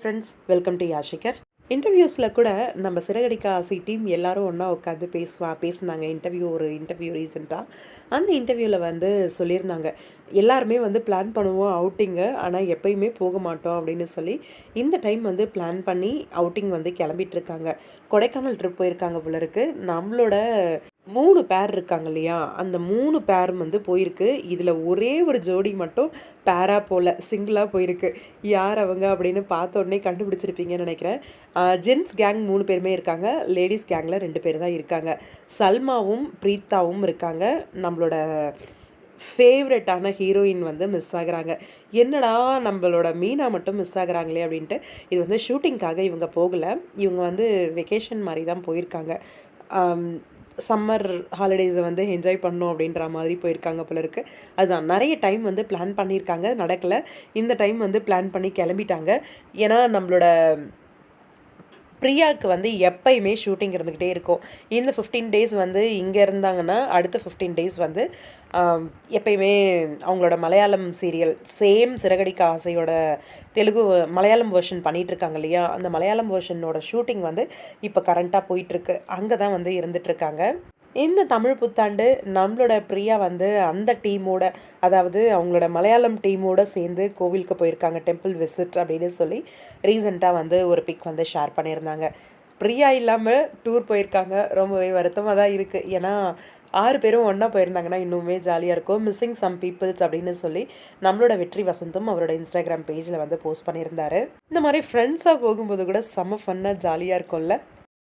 Friends welcome to யாஷிகர் இன்டர்வியூஸில் கூட நம்ம சிறகடிக்க ஆசை டீம் எல்லாரும் ஒன்றா உட்காந்து பேசுவா பேசுனாங்க. இன்டர்வியூ ஒரு இன்டர்வியூ ரீசெண்டாக அந்த இன்டர்வியூவில் வந்து சொல்லியிருந்தாங்க. எல்லாருமே வந்து பிளான் பண்ணுவோம் அவுட்டிங்கு ஆனால் எப்பயுமே போக மாட்டோம் அப்படின்னு சொல்லி இந்த டைம் வந்து பிளான் பண்ணி அவுட்டிங் வந்து கிளம்பிட்டு இருக்காங்க. கொடைக்கானல் ட்ரிப் போயிருக்காங்க போல நம்மளோட மூணு பேர் இருக்காங்க இல்லையா? அந்த மூணு பேரும் வந்து போயிருக்கு. இதில் ஒரே ஒரு ஜோடி மட்டும் பேராக போல சிங்கிளாக போயிருக்கு. யார் அவங்க அப்படின்னு பார்த்த உடனே கண்டுபிடிச்சிருப்பீங்கன்னு நினைக்கிறேன். ஜென்ஸ் கேங் மூணு பேருமே இருக்காங்க. லேடிஸ் கேங்கில் ரெண்டு பேர் தான் இருக்காங்க. சல்மாவும் பிரீத்தாவும் இருக்காங்க. நம்மளோட ஃபேவரட்டான ஹீரோயின் வந்து மிஸ் ஆகுறாங்க. என்னடா நம்மளோட மீனா மட்டும் மிஸ் ஆகுறாங்களே அப்படின்ட்டு இது வந்து ஷூட்டிங்க்காக இவங்க போகலை. இவங்க வந்து வெக்கேஷன் மாதிரி தான் போயிருக்காங்க. சம்மர் ஹாலிடேஸை வந்து என்ஜாய் பண்ணோம் அப்படின்ற மாதிரி போயிருக்காங்க போல இருக்குது அதுதான். நிறைய டைம் வந்து பிளான் பண்ணியிருக்காங்க. நடக்கலை. இந்த டைம் வந்து பிளான் பண்ணி கிளம்பிட்டாங்க. ஏன்னா நம்மளோட பிரியாவுக்கு வந்து எப்பயுமே ஷூட்டிங் இருந்துக்கிட்டே இருக்கும். இந்த ஃபிஃப்டீன் டேஸ் வந்து இங்கே இருந்தாங்கன்னா அடுத்த ஃபிஃப்டீன் டேஸ் வந்து எப்பயுமே அவங்களோட மலையாளம் சீரியல் சேம் சிறகடிக்க ஆசையோட தெலுங்கு மலையாளம் வெர்ஷன் பண்ணிகிட்டு இருக்காங்க இல்லையா? அந்த மலையாளம் வெர்ஷனோட ஷூட்டிங் வந்து இப்போ கரண்ட்டாக போயிட்டுருக்கு. அங்கே தான் வந்து இருந்துகிட்ருக்காங்க இந்த தமிழ் புத்தாண்டு நம்மளோட பிரியா வந்து அந்த டீமோட அதாவது அவங்களோட மலையாளம் டீமோட சேர்ந்து கோவிலுக்கு போயிருக்காங்க டெம்பிள் விசிட் அப்படின்னு சொல்லி ரீசெண்டாக வந்து ஒரு பிக் வந்து ஷேர் பண்ணியிருந்தாங்க. பிரியா இல்லாமல் டூர் போயிருக்காங்க ரொம்பவே வருத்தமாக தான் இருக்குது ஏன்னா ஆறு பேரும் ஒன்றா போயிருந்தாங்கன்னா இன்னுமே ஜாலியாக இருக்கும். மிஸ்ஸிங் சம் பீப்புள்ஸ் அப்படின்னு சொல்லி நம்மளோட வெற்றி வசந்தும் அவரோட இன்ஸ்டாகிராம் பேஜில் வந்து போஸ்ட் பண்ணியிருந்தாரு. இந்த மாதிரி ஃப்ரெண்ட்ஸாக போகும்போது கூட செம்ம ஃபன்னாக ஜாலியாக இருக்கும்ல.